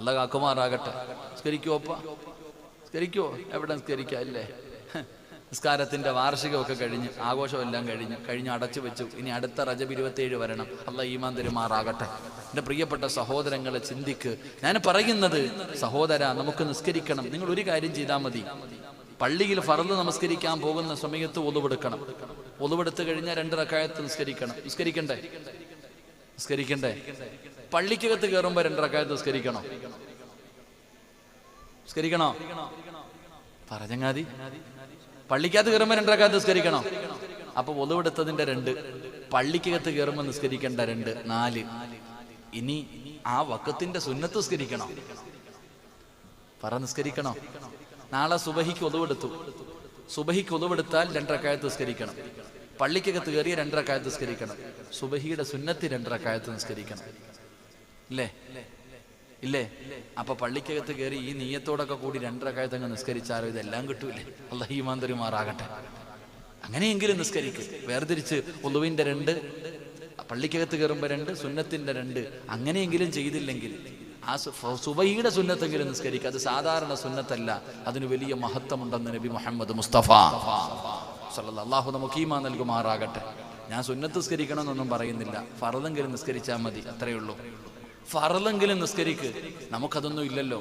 അല്ല കാക്കുമാറാകട്ടെ. സ്കരിക്കോ അപ്പ. സ്കരിക്കോ എവിടെ നിസ്കരിക്കാം? അല്ലേ ഹ്. നിസ്കാരത്തിന്റെ വാർഷികമൊക്കെ കഴിഞ്ഞ് ആഘോഷമെല്ലാം കഴിഞ്ഞ് കഴിഞ്ഞ് അടച്ചു വെച്ചു. ഇനി അടുത്ത റജബ് ഇരുപത്തിയേഴ് വരണം. അല്ല ഈമാൻ തെരുമാറാകട്ടെ. എന്റെ പ്രിയപ്പെട്ട സഹോദരങ്ങളെ ചിന്തിക്ക്. ഞാൻ പറയുന്നത് സഹോദര നമുക്ക് നിസ്കരിക്കണം. നിങ്ങൾ ഒരു കാര്യം ചെയ്താൽ മതി. പള്ളിയിൽ ഫറന്ന് നമസ്കരിക്കാൻ പോകുന്ന സമയത്ത് ഒതുവെടുക്കണം ഒതുവെടുത്ത് കഴിഞ്ഞാൽ രണ്ട് റക്കായത്ത് നിസ്കരിക്കണം. നിസ്കരിക്കണ്ടേ? നിസ്കരിക്കണ്ടേ? പള്ളിക്കകത്ത് കയറുമ്പോ രണ്ട് റക്കായത്ത് നിസ്കരിക്കണോ? നിസ്കരിക്കണോ? പറഞ്ഞങ്ങാതി. പള്ളിക്കകത്ത് കയറുമ്പോ രണ്ട് റക്കായത്ത് നിസ്കരിക്കണോ? അപ്പൊ ഒതുവെടുത്തതിന്റെ രണ്ട് പള്ളിക്കകത്ത് കയറുമ്പോ നിസ്കരിക്കേണ്ട രണ്ട് നാല്. ഇനി ആ വക്കത്തിന്റെ സുന്നത്ത് നിസ്കരിക്കണോ? പറ നിസ്കരിക്കണോ? നാളെ സുബഹിക്ക് ഒതുവെടുത്തു സുബഹിക്ക് ഒതുവെടുത്താൽ രണ്ടരക്കായത്ത് നിസ്കരിക്കണം. പള്ളിക്കകത്ത് കയറിയ രണ്ടരക്കായത്ത് നിസ്കരിക്കണം. സുബഹിയുടെ സുന്നത്തി രണ്ടരക്കായത്ത് നിസ്കരിക്കണം. ഇല്ലേ? ഇല്ലേ? അപ്പൊ പള്ളിക്കകത്ത് കയറി ഈ നീയത്തോടൊക്കെ കൂടി രണ്ടരക്കായത്ത് അങ്ങ് നിസ്കരിച്ചാലോ? ഇതെല്ലാം കിട്ടൂലേ? അള്ളഹീമാന്തരുമാറാകട്ടെ അങ്ങനെയെങ്കിലും നിസ്കരിക്കും. വേർതിരിച്ച് ഒതുവിന്റെ രണ്ട് പള്ളിക്കകത്ത് കയറുമ്പോ രണ്ട് സുന്നത്തിന്റെ രണ്ട്. അങ്ങനെയെങ്കിലും ചെയ്തില്ലെങ്കിൽ ആ സുബൈയുടെ സുന്നത്തെങ്കിലും നിസ്കരിക്കുക അത് സാധാരണ സുന്നത്തല്ല. അതിന് വലിയ മഹത്വമുണ്ടെന്ന് നബി മുഹമ്മദ് മുസ്തഫ. സല്ലല്ലാഹു അള്ളാഹു നമുക്ക് ഈമാ നൽകുമാറാകട്ടെ. ഞാൻ സുന്നത്ത് എന്നൊന്നും പറയുന്നില്ല. ഫറതെങ്കിലും നിസ്കരിച്ചാൽ മതി. അത്രയേ ഉള്ളൂ. നിസ്കരിക്ക്. നമുക്കതൊന്നും ഇല്ലല്ലോ.